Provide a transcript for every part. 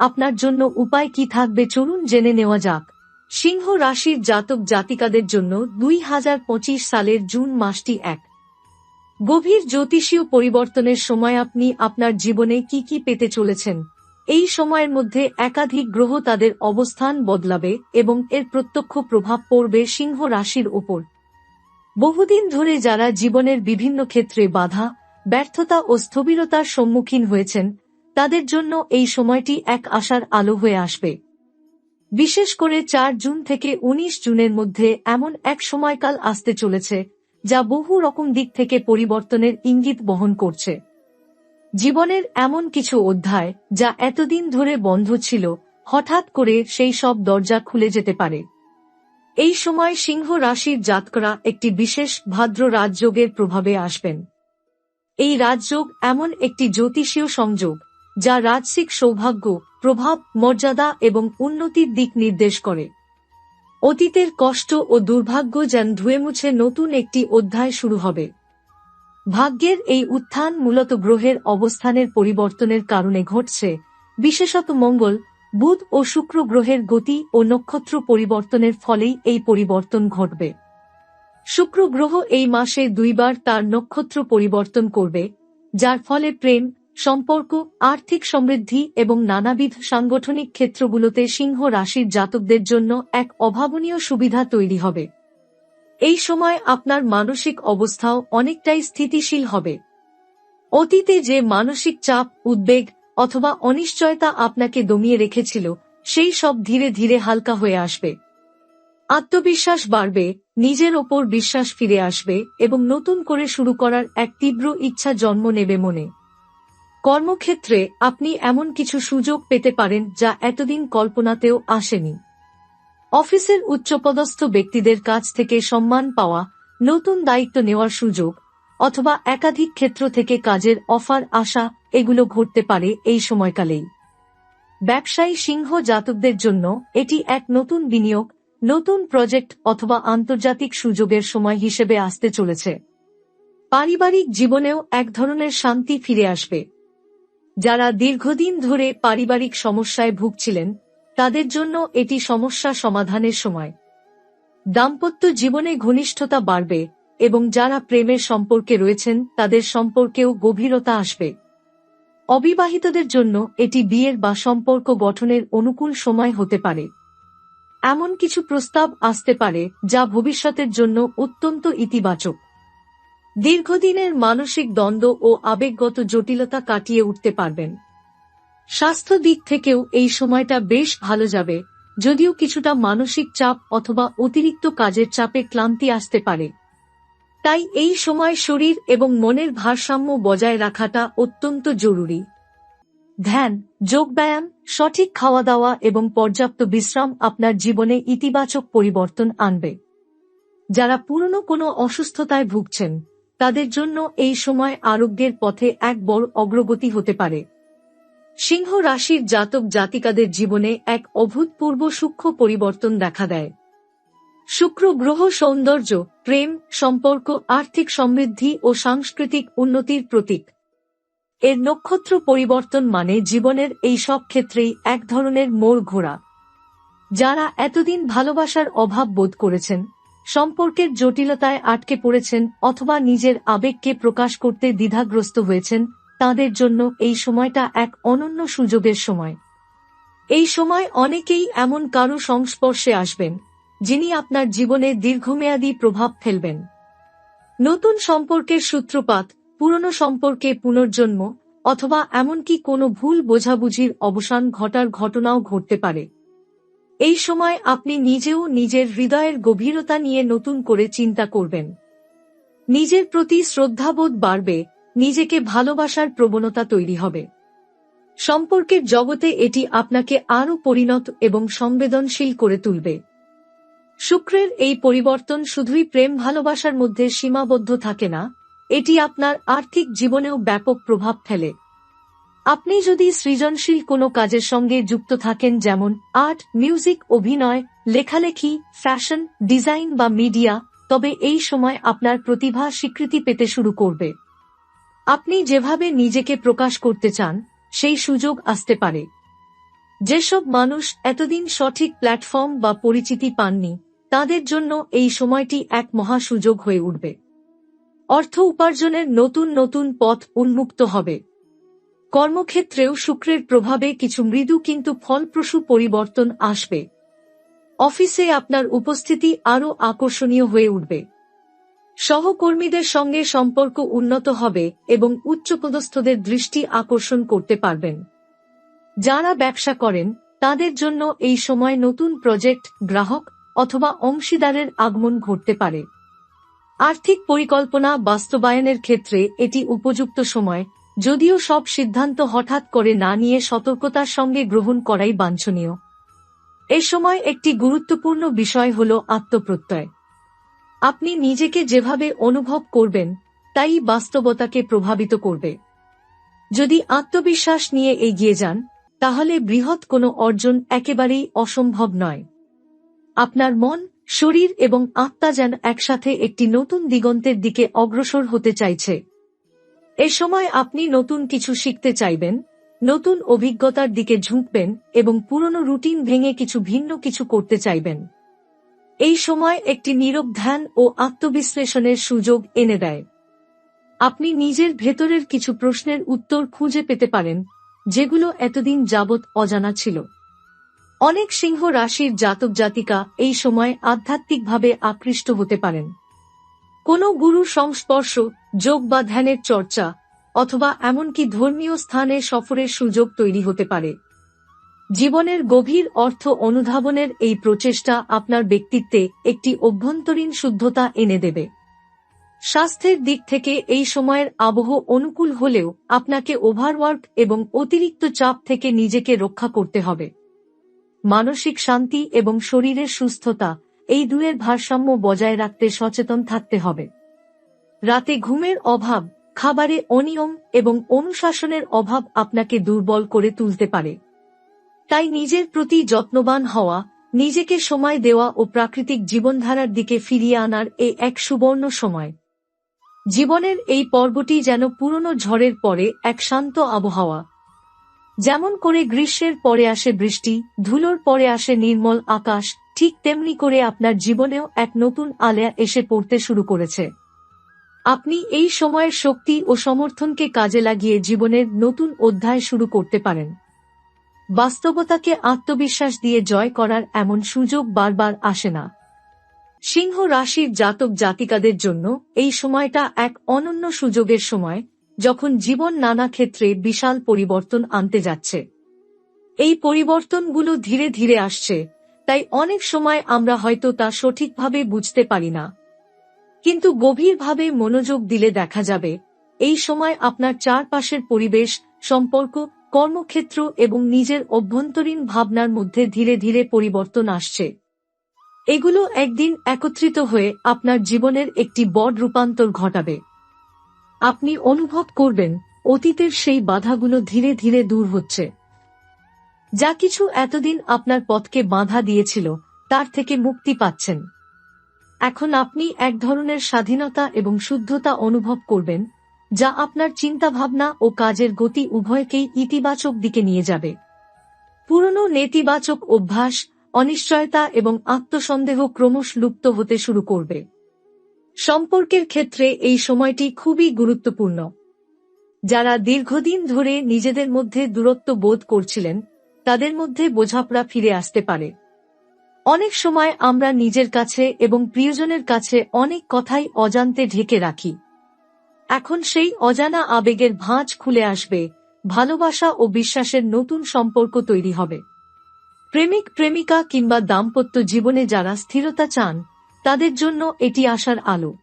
আপনার জন্য উপায় কি থাকবে চলুন জেনে নেওয়া যাক। সিংহ রাশির জাতক জাতিকাদের জন্য দুই হাজার পঁচিশ সালের জুন মাসটি এক। গভীর জ্যোতিষীয় পরিবর্তনের সময় আপনি আপনার জীবনে কি কি পেতে চলেছেন? এই সময়ের মধ্যে একাধিক গ্রহ তাদের অবস্থান বদলাবে এবং এর প্রত্যক্ষ প্রভাব পড়বে সিংহ রাশির ওপর। বহুদিন ধরে যারা জীবনের বিভিন্ন ক্ষেত্রে বাধা, ব্যর্থতা ও স্থবিরতার সম্মুখীন হয়েছেন তাদের জন্য এই সময়টি এক আশার আলো হয়ে আসবে। বিশেষ করে চার জুন থেকে ১৯ জুনের মধ্যে এমন এক সময়কাল আসতে চলেছে, যা বহু রকম দিক থেকে পরিবর্তনের ইঙ্গিত বহন করছে। জীবনের এমন কিছু অধ্যায়, যা এতদিন ধরে বন্ধ ছিল, হঠাৎ করে সেই সব দরজা খুলে যেতে পারে। এই সময় সিংহ রাশির জাতকরা একটি বিশেষ ভাদ্র রাজযোগের প্রভাবে আসবেন। এই রাজযোগ এমন একটি জ্যোতিষীয় সংযোগ যা রাজসিক সৌভাগ্য, প্রভাব, মর্যাদা এবং উন্নতির দিক নির্দেশ করে। অতীতের কষ্ট ও দুর্ভাগ্য যেন ধুয়ে মুছে নতুন একটি অধ্যায় শুরু হবে। ভাগ্যের এই উত্থান মূলত গ্রহের অবস্থানের পরিবর্তনের কারণে ঘটছে। বিশেষত মঙ্গল, বুধ ও শুক্র গ্রহের গতি ও নক্ষত্র পরিবর্তনের ফলেই এই পরিবর্তন ঘটবে। শুক্র গ্রহ এই মাসে দুইবার তার নক্ষত্র পরিবর্তন করবে, যার ফলে প্রেম সম্পর্ক, আর্থিক সমৃদ্ধি এবং নানাবিধ সাংগঠনিক ক্ষেত্রগুলোতে সিংহ রাশির জাতকদের জন্য এক অভাবনীয় সুবিধা তৈরি হবে। এই সময় আপনার মানসিক অবস্থাও অনেকটাই স্থিতিশীল হবে। অতীতে যে মানসিক চাপ, উদ্বেগ অথবা অনিশ্চয়তা আপনাকে দমিয়ে রেখেছিল, সেই সব ধীরে ধীরে হালকা হয়ে আসবে। আত্মবিশ্বাস বাড়বে, নিজের ওপর বিশ্বাস ফিরে আসবে এবং নতুন করে শুরু করার এক তীব্র ইচ্ছা জন্ম নেবে মনে। কর্মক্ষেত্রে আপনি এমন কিছু সুযোগ পেতে পারেন যা এতদিন কল্পনাতেও আসেনি। অফিসের উচ্চপদস্থ ব্যক্তিদের কাছ থেকে সম্মান পাওয়া, নতুন দায়িত্ব নেওয়ার সুযোগ, অথবা একাধিক ক্ষেত্র থেকে কাজের অফার আসা, এগুলো ঘটতে পারে এই সময়কালেই। ব্যবসায়ী সিংহ জাতকদের জন্য এটি এক নতুন বিনিয়োগ, নতুন প্রজেক্ট অথবা আন্তর্জাতিক সুযোগের সময় হিসেবে আসতে চলেছে। পারিবারিক জীবনেও এক ধরনের শান্তি ফিরে আসবে। যারা দীর্ঘদিন ধরে পারিবারিক সমস্যায় ভুগছিলেন, তাদের জন্য এটি সমস্যা সমাধানের সময়। দাম্পত্য জীবনে ঘনিষ্ঠতা বাড়বে এবং যারা প্রেমের সম্পর্কে রয়েছেন, তাদের সম্পর্কেও গভীরতা আসবে। অবিবাহিতদের জন্য এটি বিয়ের বা সম্পর্ক গঠনের অনুকূল সময় হতে পারে। এমন কিছু প্রস্তাব আসতে পারে যা ভবিষ্যতের জন্য অত্যন্ত ইতিবাচক। দীর্ঘদিনের মানসিক দ্বন্দ্ব ও আবেগগত জটিলতা কাটিয়ে উঠতে পারবেন। স্বাস্থ্য দিক থেকেও এই সময়টা বেশ ভালো যাবে, যদিও কিছুটা মানসিক চাপ অথবা অতিরিক্ত কাজের চাপে ক্লান্তি আসতে পারে। তাই এই সময় শরীর এবং মনের ভারসাম্য বজায় রাখাটা অত্যন্ত জরুরি। ধ্যান যোগব্যায়াম সঠিক খাওয়া দাওয়া এবং পর্যাপ্ত বিশ্রাম আপনার জীবনে ইতিবাচক পরিবর্তন আনবে। যারা পুরনো কোনো অসুস্থতায় ভুগছেন তাদের জন্য এই সময় আরোগ্যের পথে এক বড় অগ্রগতি হতে পারে। সিংহ রাশির জাতক জাতিকাদের জীবনে এক অভূতপূর্ব সূক্ষ্ম পরিবর্তন দেখা দেয়। শুক্র গ্রহ সৌন্দর্য, প্রেম, সম্পর্ক, আর্থিক সমৃদ্ধি ও সাংস্কৃতিক উন্নতির প্রতীক। এর নক্ষত্র পরিবর্তন মানে জীবনের এই সব ক্ষেত্রেই এক ধরনের মোড় ঘোরা, যারা এতদিন ভালোবাসার অভাব বোধ করেছেন। সম্পর্কের জটিলতায় আটকে পড়েছেন অথবা নিজের আবেগকে প্রকাশ করতে দ্বিধাগ্রস্ত হয়েছেন, তাদের জন্য এই সময়টা এক অনন্য সুযোগের সময়। এই সময় অনেকেই এমন কারও সংস্পর্শে আসবেন, যিনি আপনার জীবনে দীর্ঘমেয়াদী প্রভাব ফেলবেন। নতুন সম্পর্কের সূত্রপাত, পুরনো সম্পর্কে পুনর্জন্ম, অথবা এমনকি কোনো ভুল বোঝাবুঝির অবসান ঘটার ঘটনাও ঘটতে পারে। এই সময় আপনি নিজেও নিজের হৃদয়ের গভীরতা নিয়ে নতুন করে চিন্তা করবেন। নিজের প্রতি শ্রদ্ধাবোধ বাড়বে, নিজেকে ভালোবাসার প্রবণতা তৈরি হবে। সম্পর্কের জগতে এটি আপনাকে আরও পরিণত এবং সংবেদনশীল করে তুলবে। শুক্রের এই পরিবর্তন শুধুই প্রেম ভালোবাসার মধ্যে সীমাবদ্ধ থাকে না, এটি আপনার আর্থিক জীবনেও ব্যাপক প্রভাব ফেলে। আপনি যদি সৃজনশীল কোনো কাজের সঙ্গে যুক্ত থাকেন যেমন আর্ট, মিউজিক, অভিনয়, লেখালেখি, ফ্যাশন, ডিজাইন বা মিডিয়া, তবে এই সময় আপনার প্রতিভা স্বীকৃতি পেতে শুরু করবে। আপনি যেভাবে নিজেকে প্রকাশ করতে চান, সেই সুযোগ আসতে পারে। যেসব মানুষ এতদিন সঠিক প্ল্যাটফর্ম বা পরিচিতি পাননি, তাদের জন্য এই সময়টি এক মহা সুযোগ হয়ে উঠবে। অর্থ উপার্জনের নতুন নতুন পথ উন্মুক্ত হবে। কর্মক্ষেত্রেও শুক্রের প্রভাবে কিছু মৃদু কিন্তু ফলপ্রসূ পরিবর্তন আসবে। অফিসে আপনার উপস্থিতি আরও আকর্ষণীয় হয়ে উঠবে। সহকর্মীদের সঙ্গে সম্পর্ক উন্নত হবে এবং উচ্চপদস্থদের দৃষ্টি আকর্ষণ করতে পারবেন। যারা ব্যবসা করেন, তাদের জন্য এই সময় নতুন প্রজেক্ট, গ্রাহক অথবা অংশীদারের আগমন ঘটতে পারে। আর্থিক পরিকল্পনা বাস্তবায়নের ক্ষেত্রে এটি উপযুক্ত সময় যদিও সব সিদ্ধান্ত হঠাৎ করে না নিয়ে সতর্কতার সঙ্গে গ্রহণ করাই বাঞ্ছনীয়। এ সময় একটি গুরুত্বপূর্ণ বিষয় হল আত্মপ্রত্যয়। আপনি নিজেকে যেভাবে অনুভব করবেন, তাই বাস্তবতাকে প্রভাবিত করবে। যদি আত্মবিশ্বাস নিয়ে এগিয়ে যান, তাহলে বৃহৎ কোনো অর্জন একেবারেই অসম্ভব নয়। আপনার মন, শরীর এবং আত্মা যেন একসাথে একটি নতুন দিগন্তের দিকে অগ্রসর হতে চাইছে। এ সময় আপনি নতুন কিছু শিখতে চাইবেন, নতুন অভিজ্ঞতার দিকে ঝুঁকবেন এবং পুরনো রুটিন ভেঙে কিছু ভিন্ন কিছু করতে চাইবেন। এই সময় একটি নীরব ধ্যান ও আত্মবিশ্লেষণের সুযোগ এনে দেয়। আপনি নিজের ভেতরের কিছু প্রশ্নের উত্তর খুঁজে পেতে পারেন, যেগুলো এতদিন যাবৎ অজানা ছিল। অনেক সিংহ রাশির জাতক জাতিকা এই সময় আধ্যাত্মিকভাবে আকৃষ্ট হতে পারেন। কোনো গুরুর সংস্পর্শ, যোগ বা ধ্যানের চর্চা, অথবা এমনকি ধর্মীয় স্থানে সফরের সুযোগ তৈরি হতে পারে। জীবনের গভীর অর্থ অনুধাবনের এই প্রচেষ্টা আপনার ব্যক্তিত্বে একটি অভ্যন্তরীণ শুদ্ধতা এনে দেবে। স্বাস্থ্যের দিক থেকে এই সময়ের আবহ অনুকূল হলেও আপনাকে ওভারওয়ার্ক এবং অতিরিক্ত চাপ থেকে নিজেকে রক্ষা করতে হবে। মানসিক শান্তি এবং শরীরের সুস্থতা এই দুয়ের ভারসাম্য বজায় রাখতে সচেতন থাকতে হবে। রাতে ঘুমের অভাব, খাবারে অনিয়ম এবং অনুশাসনের অভাব আপনাকে দুর্বল করে তুলতে পারে। তাই নিজের প্রতি যত্নবান হওয়া, নিজেকে সময় দেওয়া ও প্রাকৃতিক জীবনধারার দিকে ফিরিয়ে আনার এ এক সুবর্ণ সময়। জীবনের এই পর্বটি যেন পুরনো ঝড়ের পরে এক শান্ত আবহাওয়া। যেমন করে গ্রীষ্মের পরে আসে বৃষ্টি, ধুলোর পরে আসে নির্মল আকাশ ঠিক তেমনি করে আপনার জীবনেও এক নতুন আলেয়া এসে পড়তে শুরু করেছে। আপনি এই সময়ের শক্তি ও সমর্থনকে কাজে লাগিয়ে জীবনের নতুন অধ্যায় শুরু করতে পারেন। বাস্তবতাকে আত্মবিশ্বাস দিয়ে জয় করার এমন সুযোগ বারবার আসে না। সিংহ রাশির জাতক জাতিকাদের জন্য এই সময়টা এক অনন্য সুযোগের সময়, যখন জীবন নানা ক্ষেত্রে বিশাল পরিবর্তন আনতে যাচ্ছে। এই পরিবর্তনগুলো ধীরে ধীরে আসছে। তাই অনেক সময় আমরা হয়তো তা সঠিকভাবে বুঝতে পারি না। কিন্তু গভীরভাবে মনোযোগ দিলে দেখা যাবে, এই সময় আপনার চারপাশের পরিবেশ, সম্পর্ক, কর্মক্ষেত্র এবং নিজের অভ্যন্তরীণ ভাবনার মধ্যে ধীরে ধীরে পরিবর্তন আসছে। এগুলো একদিন একত্রিত হয়ে আপনার জীবনের একটি বড় রূপান্তর ঘটাবে। আপনি অনুভব করবেন, অতীতের সেই বাধাগুলো ধীরে ধীরে দূর হচ্ছে। যা কিছু এতদিন আপনার পথকে বাধা দিয়েছিল, তার থেকে মুক্তি পাচ্ছেন। এখন আপনি এক ধরনের স্বাধীনতা এবং শুদ্ধতা অনুভব করবেন, যা আপনার চিন্তাভাবনা ও কাজের গতি উভয়কেই ইতিবাচক দিকে নিয়ে যাবে। পুরনো নেতিবাচক অভ্যাস, অনিশ্চয়তা এবং আত্মসন্দেহ ক্রমশ লুপ্ত হতে শুরু করবে। সম্পর্কের ক্ষেত্রে এই সময়টি খুবই গুরুত্বপূর্ণ। যারা দীর্ঘদিন ধরে নিজেদের মধ্যে দূরত্ব বোধ করছিলেন তাদের মধ্যে বোঝাপড়া ফিরে আসতে পারে। অনেক সময় আমরা নিজের কাছে এবং প্রিয়জনের কাছে অনেক কথাই অজান্তে ঢেকে রাখি। এখন সেই অজানা আবেগের ভাঁজ খুলে আসবে, ভালোবাসা ও বিশ্বাসের নতুন সম্পর্ক তৈরি হবে। প্রেমিক প্রেমিকা কিংবা দাম্পত্য জীবনে যারা স্থিরতা চান, তাদের জন্য এটি আসার আলো।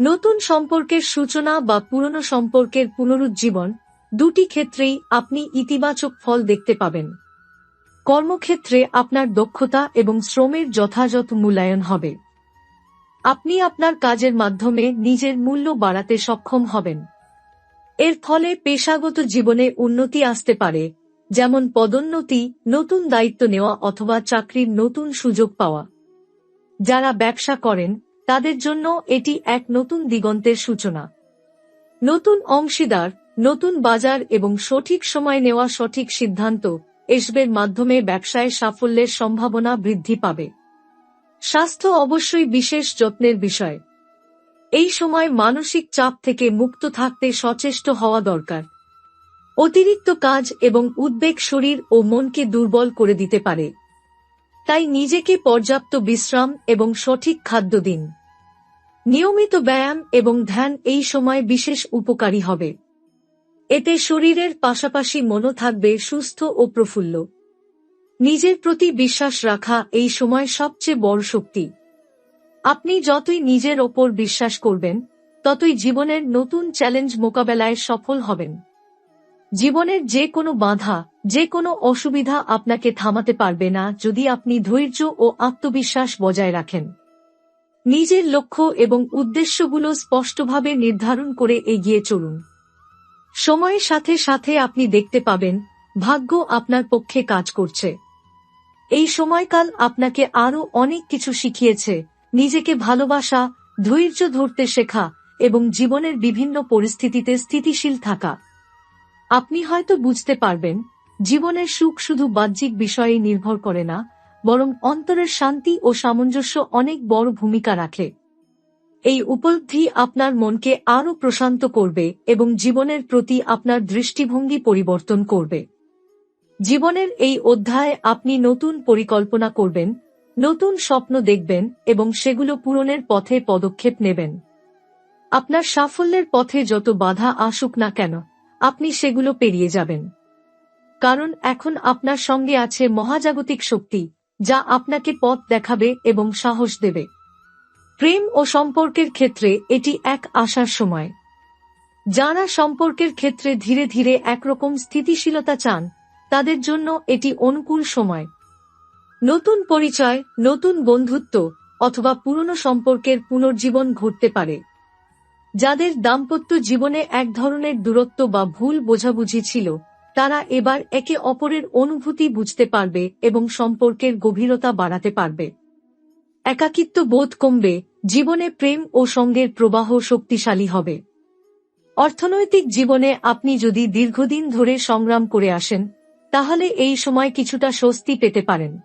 নতুন সম্পর্কের সূচনা বা পুরনো সম্পর্কের পুনরুজ্জীবন দুটি ক্ষেত্রেই আপনি ইতিবাচক ফল দেখতে পাবেন। কর্মক্ষেত্রে আপনার দক্ষতা এবং শ্রমের যথাযথ মূল্যায়ন হবে। আপনি আপনার কাজের মাধ্যমে নিজের মূল্য বাড়াতে সক্ষম হবেন। এর ফলে পেশাগত জীবনে উন্নতি আসতে পারে, যেমন পদোন্নতি, নতুন দায়িত্ব নেওয়া অথবা চাকরির নতুন সুযোগ পাওয়া। যারা ব্যবসা করেন, তাদের জন্য এটি এক নতুন দিগন্তের সূচনা। নতুন অংশীদার নতুন বাজার এবং সঠিক সময় নেওয়া সঠিক সিদ্ধান্ত এসবের মাধ্যমে ব্যবসায় সাফল্যের সম্ভাবনা বৃদ্ধি পাবে। স্বাস্থ্য অবশ্যই বিশেষ যত্নের বিষয়। এই সময় মানসিক চাপ থেকে মুক্ত থাকতে সচেষ্ট হওয়া দরকার। অতিরিক্ত কাজ এবং উদ্বেগ শরীর ও মনকে দুর্বল করে দিতে পারে। তাই নিজেকে পর্যাপ্ত বিশ্রাম এবং সঠিক খাদ্য দিন। নিয়মিত ব্যায়াম এবং ধ্যান এই সময় বিশেষ উপকারী হবে। এতে শরীরের পাশাপাশি মনও থাকবে সুস্থ ও প্রফুল্ল। নিজের প্রতি বিশ্বাস রাখা এই সময় সবচেয়ে বড় শক্তি। আপনি যতই নিজের ওপর বিশ্বাস করবেন, ততই জীবনের নতুন চ্যালেঞ্জ মোকাবেলায় সফল হবেন। জীবনের যে কোনো বাধা, যে কোনো অসুবিধা আপনাকে থামাতে পারবে না যদি আপনি ধৈর্য ও আত্মবিশ্বাস বজায় রাখেন। নিজের লক্ষ্য এবং উদ্দেশ্যগুলো স্পষ্টভাবে নির্ধারণ করে এগিয়ে চলুন। সময়ের সাথে সাথে আপনি দেখতে পাবেন, ভাগ্য আপনার পক্ষে কাজ করছে। এই সময়কাল আপনাকে আরও অনেক কিছু শিখিয়েছে, নিজেকে ভালোবাসা, ধৈর্য ধরতে শেখা এবং জীবনের বিভিন্ন পরিস্থিতিতে স্থিতিশীল থাকা। আপনি হয়তো বুঝতে পারবেন, জীবনের সুখ শুধু বাহ্যিক বিষয়ে নির্ভর করে না, বরং অন্তরের শান্তি ও সামঞ্জস্য অনেক বড় ভূমিকা রাখে। এই উপলব্ধি আপনার মনকে আরও প্রশান্ত করবে এবং জীবনের প্রতি আপনার দৃষ্টিভঙ্গি পরিবর্তন করবে। জীবনের এই অধ্যায়ে আপনি নতুন পরিকল্পনা করবেন, নতুন স্বপ্ন দেখবেন এবং সেগুলো পূরণের পথে পদক্ষেপ নেবেন। আপনার সাফল্যের পথে যত বাধা আসুক না কেন, আপনি সেগুলো পেরিয়ে যাবেন। কারণ এখন আপনার সঙ্গে আছে মহাজাগতিক শক্তি, যা আপনাকে পথ দেখাবে এবং সাহস দেবে। প্রেম ও সম্পর্কের ক্ষেত্রে এটি এক আসার সময়। যারা সম্পর্কের ক্ষেত্রে ধীরে ধীরে একরকম স্থিতিশীলতা চান, তাদের জন্য এটি অনুকূল সময়। নতুন পরিচয়, নতুন বন্ধুত্ব অথবা পুরনো সম্পর্কের পুনর্জীবন ঘটতে পারে। যাদের দাম্পত্য জীবনে এক ধরনের দূরত্ব বা ভুল বোঝাবুঝি ছিল, তারা এবার একে অপরের অনুভূতি বুঝতে পারবে এবং সম্পর্কের গভীরতা বাড়াতে পারবে। একাকিত্ব বোধ কমবে জীবনে প্রেম ও সঙ্গের প্রবাহ শক্তিশালী হবে। অর্থনৈতিক জীবনে আপনি যদি দীর্ঘদিন ধরে সংগ্রাম করে আসেন, তাহলে এই সময় কিছুটা স্বস্তি পেতে পারেন।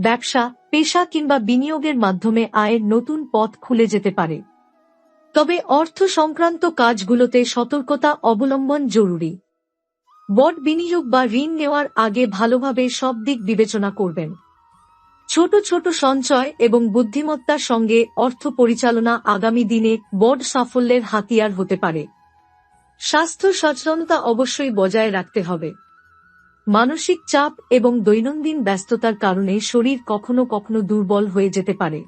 ব্যবসা, পেশা কিংবা বিনিয়োগের মাধ্যমে আয়ের নতুন পথ খুলে যেতে পারে। তবে অর্থ সংক্রান্ত কাজগুলোতে সতর্কতা অবলম্বন জরুরি। বট বিনিয়োগ বা ঋণ নেওয়ার আগে ভালোভাবে সব দিক বিবেচনা করবেন। ছোট ছোট সঞ্চয় এবং বুদ্ধিমত্তার সঙ্গে অর্থ পরিচালনা আগামী দিনে বড় সাফল্যের হাতিয়ার হতে পারে। স্বাস্থ্য সচেতনতা অবশ্যই বজায় রাখতে হবে। মানসিক চাপ এবং দৈনন্দিন ব্যস্ততার কারণে শরীর কখনো কখনো দুর্বল হয়ে যেতে পারে।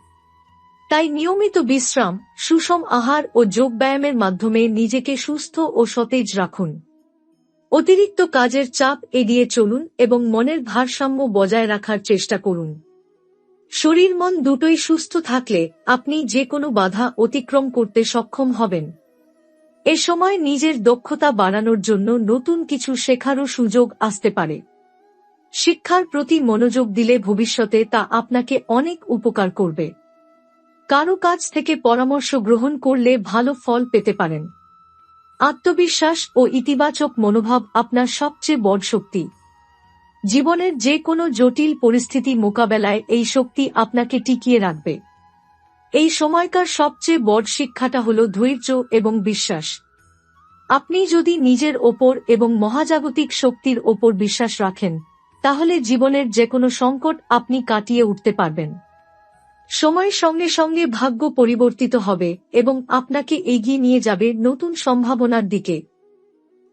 তাই নিয়মিত বিশ্রাম, সুষম আহার ও যোগব্যায়ামের মাধ্যমে নিজেকে সুস্থ ও সতেজ রাখুন। অতিরিক্ত কাজের চাপ এড়িয়ে চলুন এবং মনের ভারসাম্য বজায় রাখার চেষ্টা করুন। শরীর মন দুটোই সুস্থ থাকলে আপনি যে কোনো বাধা অতিক্রম করতে সক্ষম হবেন। এ সময় নিজের দক্ষতা বাড়ানোর জন্য নতুন কিছু শেখারও সুযোগ আসতে পারে। শিক্ষার প্রতি মনোযোগ দিলে ভবিষ্যতে তা আপনাকে অনেক উপকার করবে। কারও কাছ থেকে পরামর্শ গ্রহণ করলে ভালো ফল পেতে পারেন। আত্মবিশ্বাস ও ইতিবাচক মনোভাব আপনার সবচেয়ে বড় শক্তি। জীবনের যে কোনো জটিল পরিস্থিতি মোকাবেলায় এই শক্তি আপনাকে টিকিয়ে রাখবে। এই সময়কার সবচেয়ে বড় শিক্ষাটা হল ধৈর্য এবং বিশ্বাস। আপনি যদি নিজের ওপর এবং মহাজাগতিক শক্তির ওপর বিশ্বাস রাখেন, তাহলে জীবনের যে কোনো সংকট আপনি কাটিয়ে উঠতে পারবেন। সময়ের সঙ্গে সঙ্গে ভাগ্য পরিবর্তিত হবে এবং আপনাকে এগিয়ে নিয়ে যাবে নতুন সম্ভাবনার দিকে।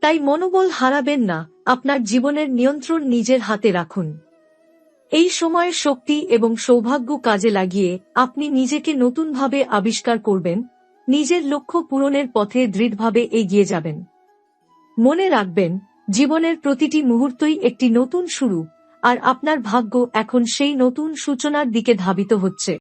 তাই মনোবল হারাবেন না। আপনার জীবনের নিয়ন্ত্রণ নিজের হাতে রাখুন। এই সময়ের শক্তি এবং সৌভাগ্য কাজে লাগিয়ে আপনি নিজেকে নতুনভাবে আবিষ্কার করবেন, নিজের লক্ষ্য পূরণের পথে দৃঢ়ভাবে এগিয়ে যাবেন। মনে রাখবেন, জীবনের প্রতিটি মুহূর্তই একটি নতুন শুরু, আর আপনার ভাগ্য এখন সেই নতুন সূচনার দিকে ধাবিত হচ্ছে।